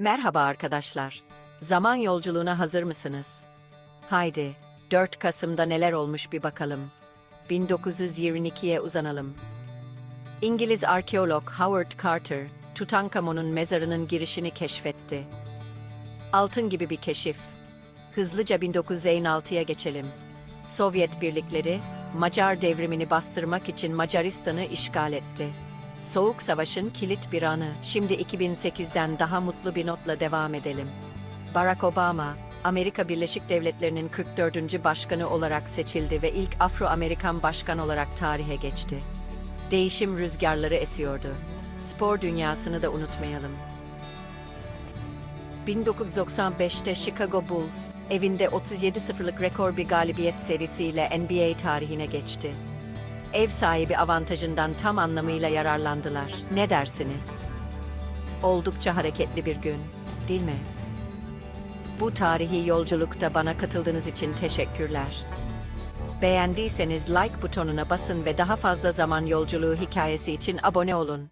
Merhaba arkadaşlar. Zaman yolculuğuna hazır mısınız? Haydi, 4 Kasım'da neler olmuş bir bakalım. 1922'ye uzanalım. İngiliz arkeolog Howard Carter, Tutankamon'un mezarının girişini keşfetti. Altın gibi bir keşif. Hızlıca 1956'ya geçelim. Sovyet birlikleri, Macar devrimini bastırmak için Macaristan'ı işgal etti. Soğuk Savaş'ın kilit bir anı. Şimdi 2008'den daha mutlu bir notla devam edelim. Barack Obama, Amerika Birleşik Devletleri'nin 44. başkanı olarak seçildi ve ilk Afro-Amerikan başkan olarak tarihe geçti. Değişim rüzgarları esiyordu. Spor dünyasını da unutmayalım. 1995'te Chicago Bulls, evinde 37-0'lık rekor bir galibiyet serisiyle NBA tarihine geçti. Ev sahibi avantajından tam anlamıyla yararlandılar. Ne dersiniz? Oldukça hareketli bir gün, değil mi? Bu tarihi yolculukta bana katıldığınız için teşekkürler. Beğendiyseniz like butonuna basın ve daha fazla zaman yolculuğu hikayesi için abone olun.